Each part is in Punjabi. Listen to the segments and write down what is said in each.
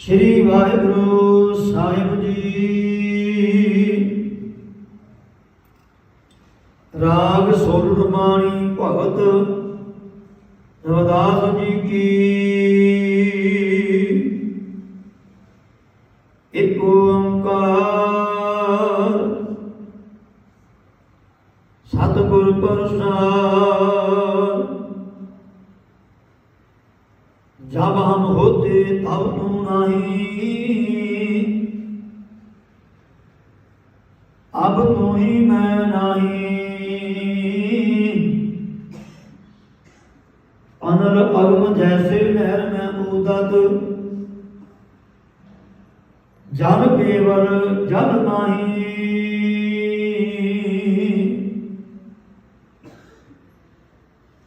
ਸ਼੍ਰੀ ਵਾਹਿਗੁਰੂ ਸਾਹਿਬ ਜੀ। ਰਾਗ ਸੁਰ ਰਮਾਣੀ ਭਗਤ ਰਵਦਾਸ ਜੀ ਕੀ जब हम होते तब तू नहीं अब तू ही मैं नहीं अनल अगम जैसे लहर में उदत जल केवल जल नहीं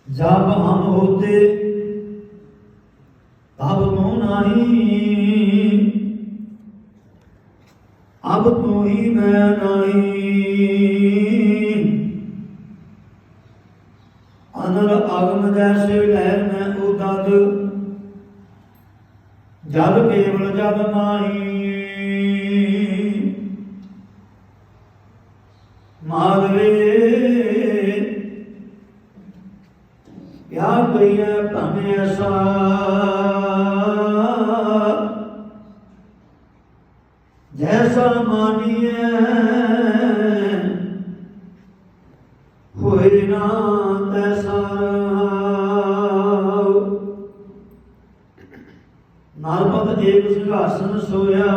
जब हम होते तब ਨਾਹੀ। ਅਬ ਤੂੰ ਹੀ ਮੈਂ ਨਾਹੀ। ਅਨਰ ਆਗਮ ਜਦ ਕੇਵਲ ਜਦ ਨਾਹੀ। ਮਾਦਵੇ ਯਾ ਕਈਆ ਭਾਵੇਂ ਜੈਸਾ ਮਾਨੀਐ, ਹੋਏ ਨਾ ਤੈਸਾ ਨਾਰਪਤ ਏਕ ਸਿੰਘਾਸਨ ਸੋਇਆ,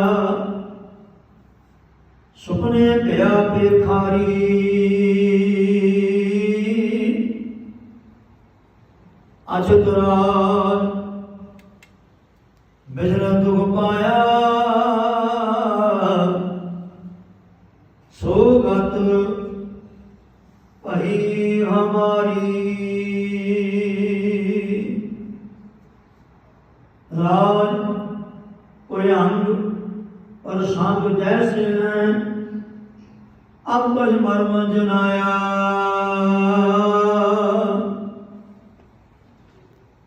ਸੁਪਨੇ ਪਿਆ ਪੇਖਾਰੀ ਅਜਤ ਰਾਤ ਬਿਜਰਾ ਦੁਖ ਪਾਇਆ। ਸੋ ਗਤ ਭਈ ਹਮਾਰੀ। ਰਾਜ ਕੋਈ ਪਰ ਸੰਗ ਜੈਸੇ ਹੈ ਅਬ ਮਰਮ ਜਨਾਇਆ।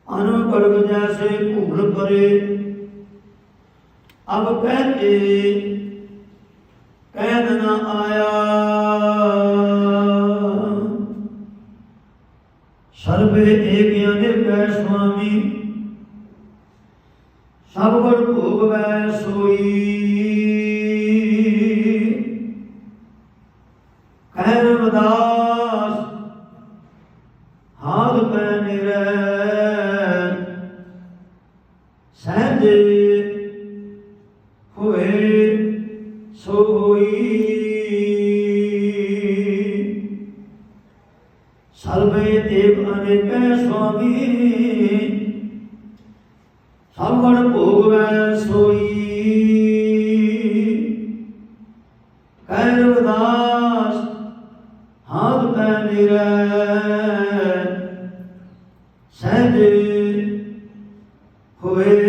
ਅਨੁਕਲਪ ਜੈਸੇ ਭੂਲ ਪਰੇ, ਅਬ ਕਹਤੇ ਕਹਿ ਨਾ ਆਇਆ। ਸਰਬੇ ਏਕ ਅਨੇਕ ਸੁਆਮੀ, ਸਭ ਗੁਰ ਭੋਗਵੈ ਸੋਈ। ਕਹਿ ਰਮਦਾਸ ਹਾਥ ਪੈ ਨਿਰੈ। ਸਹਿਜ ਸੋਈ ਸਰਵੇ ਦੇਵ ਅਨੇਕ ਸੁਆਮੀ। ਸਭਣ ਭੋਗਵੈ ਸੋਈ। ਕਹਿ ਰਵਦਾਸ ਹਾਥ ਪੈ ਨਿਰੈ। ਸਹਿਜ ਹੋਏ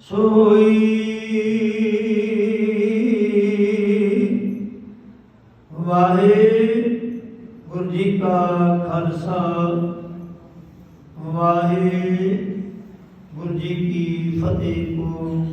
ਸੋਈ। ਵਾਹਿਗੁਰੂ ਜੀ ਕਾ ਖਾਲਸਾ। ਵਾਹਿਗੁਰੂ ਜੀ ਕੀ ਫਤਿਹ ਕੋ